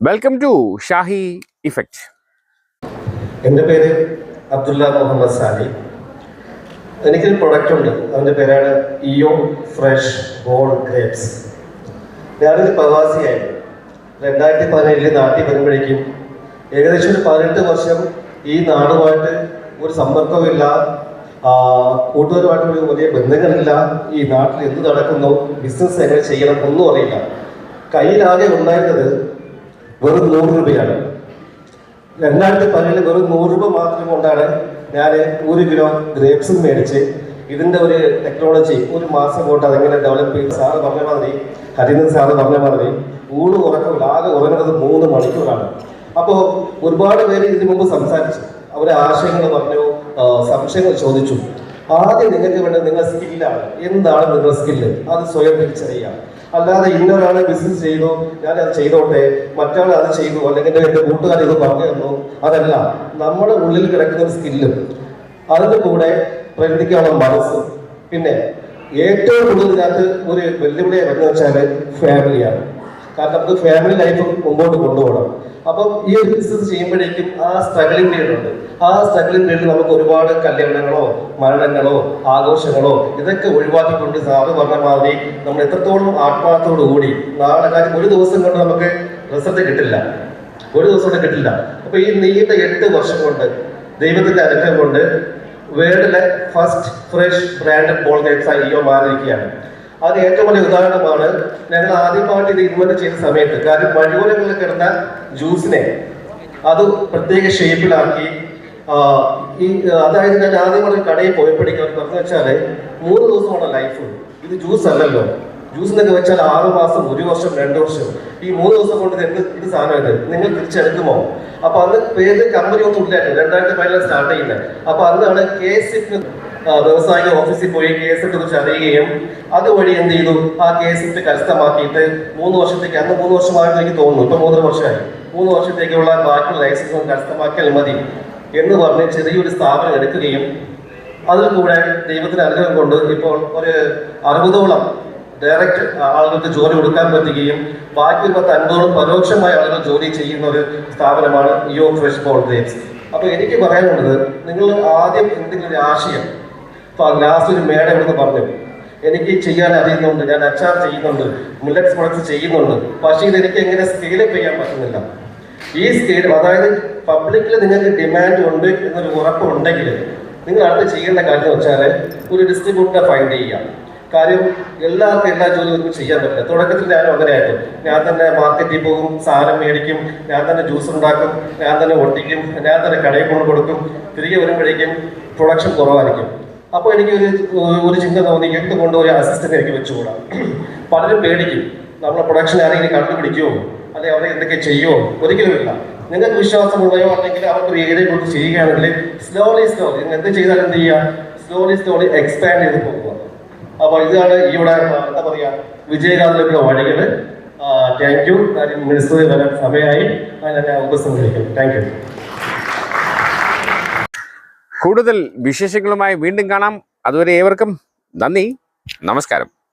Welcome to Shahi effect എന്റെ പേര് Abdullah Muhammad Sali. എനിക്കൊരു പ്രൊഡക്റ്റ് ഉണ്ട്. അതിന്റെ പേരാണ് ഇയോ ഫ്രഷ് ബോൾ ഗ്രേപ്സ് ഞാനൊരു പ്രവാസിയായിരുന്നു രണ്ടായിരത്തി പതിനേഴിൽ നാട്ടിൽ വരുമ്പോഴേക്കും ഏകദേശം ഒരു പതിനെട്ട് വർഷം ഈ നാടുമായിട്ട് ഒരു സമ്പർക്കമില്ല കൂട്ടുകാരുമായിട്ട് ഒരു വലിയ ബന്ധങ്ങളില്ല. ഈ നാട്ടിൽ എന്ത് നടക്കുന്നു ബിസിനസ് എങ്ങനെ ചെയ്യണം ഒന്നും അറിയില്ല. കയ്യിലാകെ ഉണ്ടായിരുന്നത് വെറും നൂറ് രൂപയാണ്. രണ്ടായിരത്തി പതിനേഴിൽ വെറും നൂറ് രൂപ മാത്രം കൊണ്ടാണ് ഞാൻ ഒരു കിലോ ഗ്രേപ്സ് മേടിച്ച് ഇതിന്റെ ഒരു ടെക്നോളജി ഒരു മാസം കൊണ്ട് അതെങ്ങനെ ഡെവലപ്പ് ചെയ്ത് സാർ പറഞ്ഞ മാതിരി ഹരിന്ദ്രൻ സാറ് പറഞ്ഞ മാതിരി ഊണ് ഉറക്കമില്ല ആകെ ഉറങ്ങുന്നത് മൂന്ന് മണിക്കൂറാണ്. അപ്പോൾ ഒരുപാട് പേര് ഇതിനു മുമ്പ് സംസാരിച്ചു. അവരെ ആശയങ്ങൾ പറഞ്ഞു സംശയങ്ങൾ ചോദിച്ചു. ആദ്യം നിങ്ങൾക്ക് വേണ്ടത് നിങ്ങളുടെ സ്കില്ലാണ് എന്താണ് നിങ്ങളുടെ സ്കില്ല് അത് സ്വയം തിരിച്ചറിയാം അല്ലാതെ ഇന്നൊരാൾ ബിസിനസ് ചെയ്തു ഞാൻ അത് ചെയ്തോട്ടെ മറ്റാൾ അത് ചെയ്തു അല്ലെങ്കിൽ എന്റെ കൂട്ടുകാർ ഇത് പറഞ്ഞു തന്നു അതല്ല നമ്മുടെ ഉള്ളിൽ കിടക്കുന്ന ഒരു സ്കില്ല് അതിന്റെ കൂടെ പ്രകൃതിക്കാനുള്ള മനസ്സ്. പിന്നെ ഏറ്റവും കൂടുതൽ ഇതിനകത്ത് ഒരു വെല്ലുവിളിയായി എന്ന് വെച്ചാൽ ഫാമിലിയാണ് കാരണം നമുക്ക് ഫാമിലി ലൈഫ് മുമ്പോട്ട് കൊണ്ടുപോകണം. അപ്പം ഈ ഒരു ബിസിനസ് ചെയ്യുമ്പോഴേക്കും ആ സ്ട്രഗിളിംഗ് പീരീഡ് ഉണ്ട്. ആ സ്ട്രഗിളിംഗ് പീരീഡിൽ നമുക്ക് ഒരുപാട് കല്യാണങ്ങളോ മരണങ്ങളോ ആഘോഷങ്ങളോ ഇതൊക്കെ ഒഴിവാക്കിക്കൊണ്ട് സാറ് പറഞ്ഞ മാതിരി നമ്മൾ എത്രത്തോളം ആത്മാർത്ഥത്തോടു കൂടി നാളെ കാര്യം ഒരു ദിവസം കൊണ്ട് നമുക്ക് റിസൾട്ട് കിട്ടില്ല. ഒരു ദിവസം കൊണ്ട് കിട്ടില്ല. അപ്പൊ ഈ നീണ്ട എട്ട് വർഷം കൊണ്ട് ദൈവത്തിന്റെ അനുഗ്രഹം കൊണ്ട് വേൾഡിലെ ഫസ്റ്റ് ഫ്രഷ് ബ്രാൻഡ് ആയി ഇയോ മാറിയിരിക്കുകയാണ്. അത് ഏറ്റവും വലിയ ഉദാഹരണമാണ്. ഞങ്ങൾ ആദ്യമായിട്ട് ഇത് ഇൻവെന്റ് ചെയ്ത സമയത്ത് കാര്യം വഴിയോരങ്ങളിൽ കിടന്ന ജ്യൂസിനെ അത് പ്രത്യേക ഷേപ്പിലാക്കി ഈ അതായത് ഞാൻ ആദ്യമായി കടയിൽ പോയപ്പോഴേക്കും പറഞ്ഞു വെച്ചാൽ മൂന്ന് ദിവസമാണ് ലൈഫ്. ഇത് ജ്യൂസ് അല്ലല്ലോ ജ്യൂസ് എന്നൊക്കെ വെച്ചാൽ ആറു മാസം ഒരു വർഷം രണ്ട് വർഷം. ഈ മൂന്ന് ദിവസം കൊണ്ട് എന്ത് ഇത് സാധനമായിട്ട് നിങ്ങൾ തിരിച്ചെടുക്കുമോ? അപ്പൊ അന്ന് പേര് കമ്പനി ഒന്നും ഇല്ലായിരുന്നു രണ്ടായിരത്തി പതിനാല് സ്റ്റാർട്ട് ചെയ്യുന്നത്. അപ്പൊ അന്നാണ് കെ എസ് വ്യവസായിക ഓഫീസിൽ പോയി കെ എസ് കുറിച്ച് അറിയുകയും അതുവഴി എന്ത് ചെയ്തു? ആ കെ എസ് കരസ്ഥമാക്കിയിട്ട് മൂന്ന് വർഷത്തേക്ക് അന്ന് മൂന്ന് വർഷമായിട്ട് എനിക്ക് തോന്നുന്നു. ഇപ്പൊ മൂന്നര വർഷമായി. മൂന്ന് വർഷത്തേക്കുള്ള ബാക്കിയുള്ള ലൈസൻസ് കരസ്ഥമാക്കിയാൽ മതി എന്ന് പറഞ്ഞ് ചെറിയൊരു സ്ഥാപനം എടുക്കുകയും അതിൽ കൂടെ ദൈവത്തിന്റെ അനുഗ്രഹം കൊണ്ട് ഇപ്പോൾ ഒരു അറുപതോളം ഡയറക്റ്റ് ആളുകൾക്ക് ജോലി കൊടുക്കാൻ പറ്റുകയും ബാക്കി പത്ത് അൻപതോളം പരോക്ഷമായ ആളുകൾ ജോലി ചെയ്യുന്ന ഒരു സ്ഥാപനമാണ് ഇയോ ഫ്രഷ് ബോൾ ഗ്രേപ്സ് അപ്പൊ എനിക്ക് പറയാനുള്ളത് നിങ്ങൾ ആദ്യം എന്തെങ്കിലും ഒരു ആശയം. ഇപ്പൊ ലാസ്റ്റ് ഒരു മേഡം ഇവിടുന്ന് പറഞ്ഞു. എനിക്ക് ചെയ്യാൻ അറിയുന്നുണ്ട് ഞാൻ അച്ചാർ ചെയ്യുന്നുണ്ട് മുല്ലറ്റ്സ് പ്രൊഡക്ട്സ് ചെയ്യുന്നുണ്ട് പക്ഷേ ഇത് എനിക്ക് എങ്ങനെ സ്കെയിലപ്പ് ചെയ്യാൻ പറ്റുന്നില്ല. ഈ സ്കെയിൽ അതായത് പബ്ലിക്കിൽ നിങ്ങൾക്ക് ഡിമാൻഡ് ഉണ്ട് എന്നൊരു ഉറപ്പുണ്ടെങ്കിൽ നിങ്ങൾ അടുത്ത് ചെയ്യേണ്ട കാര്യം എന്ന് വെച്ചാൽ ഒരു ഡിസ്ട്രിബ്യൂട്ടറെ ഫൈൻഡ് ചെയ്യുക. കാര്യം എല്ലാവർക്കും എല്ലാ ജോലിയും നമുക്ക് ചെയ്യാൻ പറ്റില്ല. തുടക്കത്തിൽ ഞാനും അങ്ങനെയായിരുന്നു. ഞാൻ തന്നെ മാർക്കറ്റിൽ പോകും സാധനം മേടിക്കും ഞാൻ തന്നെ ജ്യൂസ് ഉണ്ടാക്കും ഞാൻ തന്നെ ഒട്ടിക്കും ഞാൻ തന്നെ കടയിൽ കൊണ്ട് കൊടുക്കും. തിരികെ വരുമ്പോഴേക്കും പ്രൊഡക്ഷൻ കുറവായിരിക്കും. അപ്പോൾ എനിക്ക് ഒരു ഒരു ചിന്ത തോന്നി എന്തുകൊണ്ട് ഒരു അസിസ്റ്റന്റ് എനിക്ക് വെച്ചുകൂടാ? പലരും പേടിക്കും. നമ്മളെ പ്രൊഡക്ഷൻ ആരെങ്കിലും കണ്ടുപിടിക്കുമോ അല്ലെങ്കിൽ അവരെ എന്തൊക്കെ ചെയ്യുമോ ഒരിക്കലുമില്ല നിങ്ങൾക്ക് വിശ്വാസമുള്ളയോ അല്ലെങ്കിൽ അവർക്ക് ഒരു ഏരിയ കൊണ്ട് ചെയ്യുകയാണെങ്കിൽ സ്ലോലി സ്ലോലി എന്ത് ചെയ്താൽ എന്ത് ചെയ്യുക? സ്ലോലി സ്ലോലി എക്സ്പാൻഡ് ചെയ്ത് പോകുക. അപ്പോൾ ഇതാണ് ഇവിടെ എന്താ പറയുക വിജയകാന്തിലേക്കുള്ള വഴികൾ താങ്ക് യു മിനിസ്റ്റർ വരാൻ സമയമായി. അതിനെ ഞാൻ ഉപസംഹരിക്കും താങ്ക് യു കൂടുതൽ വിശേഷങ്ങളുമായി വീണ്ടും കാണാം. അതുവരെ ഏവർക്കും നന്ദി. നമസ്കാരം.